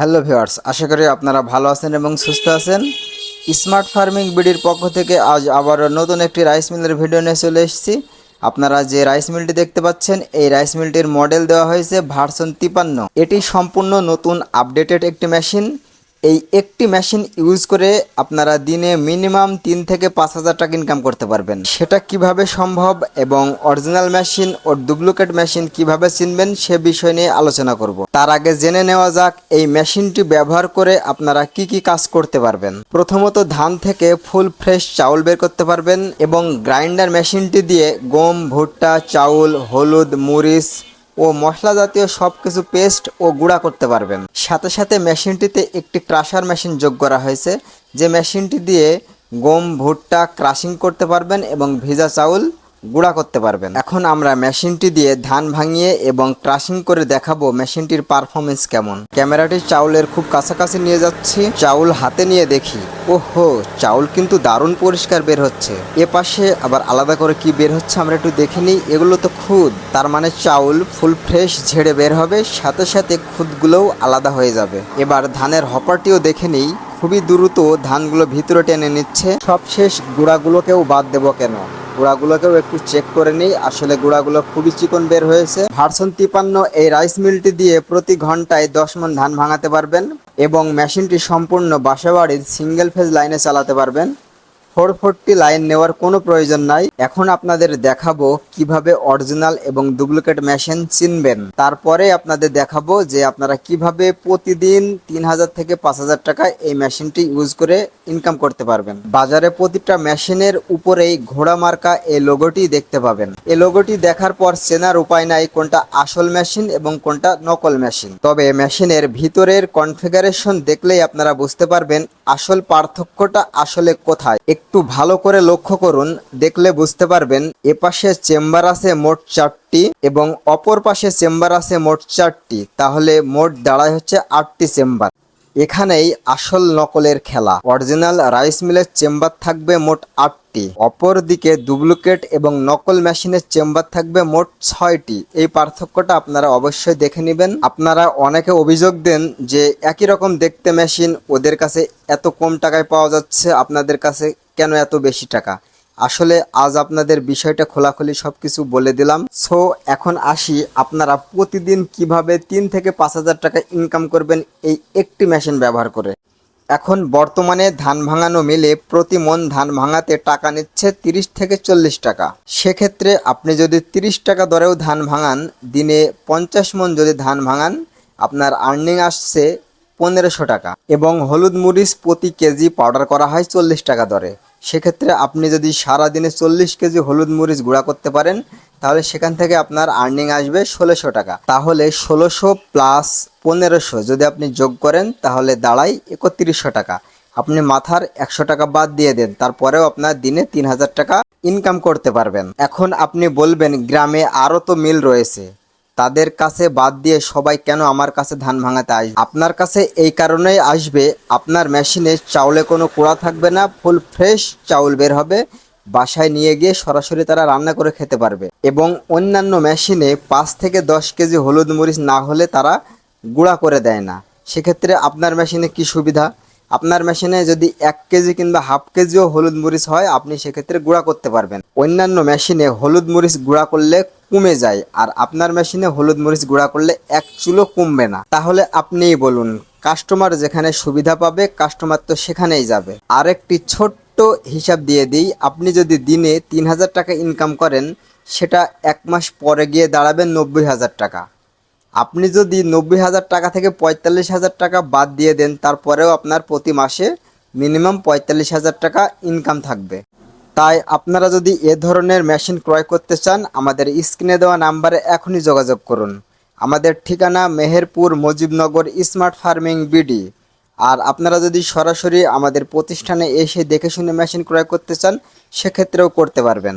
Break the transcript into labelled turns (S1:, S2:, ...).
S1: Hello viewers আশা করি আপনারা ভালো আছেন এবং সুস্থ আছেন। স্মার্ট ফার্মিং বিডির পক্ষ থেকে আজ আবারও নতুন একটি রাইস মিলের ভিডিও নিয়ে চলে এসেছি। আপনারা যে রাইস মিলটি দেখতে পাচ্ছেন, এই রাইস মিলটির মডেল দেওয়া হয়েছে ভার্সন তিপান্ন। এটি সম্পূর্ণ নতুন, আপডেটেড একটি মেশিন। এই একটি মেশিন ইউজ করে আপনারা দিনে মিনিমাম তিন থেকে পাঁচ হাজার টাকা ইনকাম করতে পারবেন। সেটা কীভাবে সম্ভব এবং অরিজিনাল মেশিন ও ডুপ্লিকেট মেশিন কীভাবে চিনবেন সে বিষয় নিয়ে আলোচনা করব। তার আগে জেনে নেওয়া যাক এই মেশিনটি ব্যবহার করে আপনারা কি কি কাজ করতে পারবেন। প্রথমত ধান থেকে ফুল ফ্রেশ চাউল বের করতে পারবেন এবং গ্রাইন্ডার মেশিনটি দিয়ে গম, ভুট্টা, চাউল, হলুদ, মরিচ ও মশলা জাতীয় সব কিছু পেস্ট ও গুঁড়া করতে পারবেন। সাথে সাথে মেশিনটিতে একটি ক্রাশার মেশিন যোগ করা হয়েছে। যে মেশিনটি দিয়ে গম, ভুট্টা ক্রাশিং করতে পারবেন এবং ভিজা চাউল গুঁড়া করতে পারবেন। এখন আমরা মেশিনটি দিয়ে ধান ভাঙিয়ে এবং ক্রাশিং করে দেখাবো মেশিনটির পারফরমেন্স কেমন। ক্যামেরাটি চাউলের খুব কাছাকাছি নিয়ে যাচ্ছি। চাউল হাতে নিয়ে দেখি। ওহো, চাউল কিন্তু দারুণ পরিষ্কার বের হচ্ছে। এ পাশে আবার আলাদা করে কি বের হচ্ছে আমরা একটু দেখে নিই। এগুলো তো খুদ। তার মানে চাউল ফুল ফ্রেশ ঝেড়ে বের হবে, সাথে সাথে খুদগুলোও আলাদা হয়ে যাবে। এবার ধানের হপারটিও দেখে নিই। খুবই দ্রুত ধানগুলো ভিতরে টেনে নিচ্ছে। সবশেষ গুঁড়াগুলোকেও বাদ দেবো কেন? গুঁড়াগুলোকেও একটু চেক করে নিই। আসলে গুঁড়াগুলো খুবই চিকন বের হয়েছে। ভার্সন তিপান্ন এই রাইস মিলটি দিয়ে প্রতি ঘন্টায় দশ মন ধান ভাঙাতে পারবেন এবং মেশিনটি সম্পূর্ণ বাসাবাড়ির সিঙ্গেল ফেজ লাইনে চালাতে পারবেন। ফোর ফোরটি লাইন নেওয়ার কোনো প্রয়োজন নাই। এখন আপনাদের দেখাবো কীভাবে অরিজিনাল এবং ডুপ্লিকেট মেশিন চিনবেন। তারপরে আপনাদের দেখাবো যে আপনারা কীভাবে প্রতিদিন তিন হাজার থেকে পাঁচ হাজার টাকা এই মেশিনটি ইউজ করে ইনকাম করতে পারবেন। বাজারে প্রতিটা মেশিনের উপরেই ঘোড়া মার্কা এই লোগোটি দেখতে পাবেন। এই লোগোটি দেখার পর চেনার উপায় নাই কোনটা আসল মেশিন এবং কোনটা নকল মেশিন। তবে মেশিনের ভিতরের কনফিগারেশন দেখলেই আপনারা বুঝতে পারবেন আসল পার্থক্যটা আসলে কোথায়। একটু ভালো করে লক্ষ্য করুন, দেখলে বুঝতে পারবেন এপাশে চেম্বার আছে মোট চারটি এবং অপর পাশে চেম্বার আছে মোট চারটি। তাহলে মোট দাঁড়ায় হচ্ছে আটটি চেম্বার। এখানেই আসল নকলের খেলা। অরিজিনাল রাইস মিলের চেম্বার থাকবে মোট আটটি। অপরদিকে ডুপ্লিকেট এবং নকল মেশিনের চেম্বার থাকবে মোট ছয়টি। এই পার্থক্যটা আপনারা অবশ্যই দেখে নেবেন। আপনারা অনেকে অভিযোগ দেন যে একই রকম দেখতে মেশিন ওদের কাছে এত কম টাকায় পাওয়া যাচ্ছে, আপনাদের কাছে কেন এত বেশি টাকা? আসলে আজ আপনাদের বিষয়টা খোলাখুলি সব কিছু বলে দিলাম। সো এখন আসি আপনারা প্রতিদিন কীভাবে তিন থেকে পাঁচ হাজার টাকা ইনকাম করবেন এই একটি মেশিন ব্যবহার করে। এখন বর্তমানে ধান ভাঙানো মিলে প্রতি মন ধান ভাঙাতে টাকা নিচ্ছে তিরিশ থেকে চল্লিশ টাকা। সেক্ষেত্রে আপনি যদি তিরিশ টাকা দরেও ধান ভাঙান, দিনে পঞ্চাশ মন যদি ধান ভাঙান, আপনার আর্নিং আসছে পনেরোশো টাকা। এবং হলুদ মরিচ প্রতি কেজি পাউডার করা হয় চল্লিশ টাকা দরে। সেক্ষেত্রে আপনি যদি সারা দিনে চল্লিশ কেজি হলুদ মরিচ গুঁড়া করতে পারেন, তাহলে সেখান থেকে আপনার আর্নিং আসবে ষোলোশো টাকা। তাহলে ষোলোশো প্লাস পনেরোশো যদি আপনি যোগ করেন, তাহলে দাঁড়ায় একত্রিশশো টাকা। আপনি মাথার একশো টাকা বাদ দিয়ে দেন, তারপরেও আপনার দিনে তিন হাজার টাকা ইনকাম করতে পারবেন। এখন আপনি বলবেন, গ্রামে আরও তো মিল রয়েছে। তাদের কাছে বাদ দিয়ে সবাই কেন আমার কাছে ধান ভাঙাতে আসবে? আপনার কাছে এই কারণেই আসবে, আপনার মেশিনে চাউলে কোনো কুড়া থাকবে না, ফুল ফ্রেশ চাউল বের হবে, বাসায় নিয়ে গিয়ে সরাসরি তারা রান্না করে খেতে পারবে। এবং অন্যান্য মেশিনে পাঁচ থেকে দশ কেজি হলুদ মরিচ না হলে তারা গুঁড়া করে দেয় না। সেক্ষেত্রে আপনার মেশিনে কি সুবিধা? আপনার মেশিনে যদি এক কেজি কিংবা হাফ কেজিও হলুদ মরিচ হয়, আপনি সেক্ষেত্রে গুঁড়া করতে পারবেন। অন্যান্য মেশিনে হলুদ মরিচ গুঁড়া করলে কমে যায় আর আপনার মেশিনে হলুদ মরিচ গুঁড়া করলে এক চুলো কমবে না। তাহলে আপনিই বলুন কাস্টমার যেখানে সুবিধা পাবে কাস্টমার তো সেখানেই যাবে। আরেকটি ছোট্ট হিসাব দিয়ে দিই, আপনি যদি দিনে তিন হাজার টাকা ইনকাম করেন, সেটা এক মাস পরে গিয়ে দাঁড়াবেন নব্বই হাজার টাকা। আপনি যদি নব্বই হাজার টাকা থেকে পঁয়তাল্লিশ হাজার টাকা বাদ দিয়ে দেন, তারপরেও আপনার প্রতি মাসে মিনিমাম পঁয়তাল্লিশ হাজার টাকা ইনকাম থাকবে। তাই আপনারা যদি এ ধরনের মেশিন ক্রয় করতে চান, আমাদের স্ক্রিনে দেওয়া নাম্বারে এখনই যোগাযোগ করুন। আমাদের ঠিকানা Meherpur Mujibnagar smart farming BD. আর আপনারা যদি সরাসরি আমাদের প্রতিষ্ঠানে এসে দেখে শুনে মেশিন ক্রয় করতে চান, সেক্ষেত্রেও করতে পারবেন।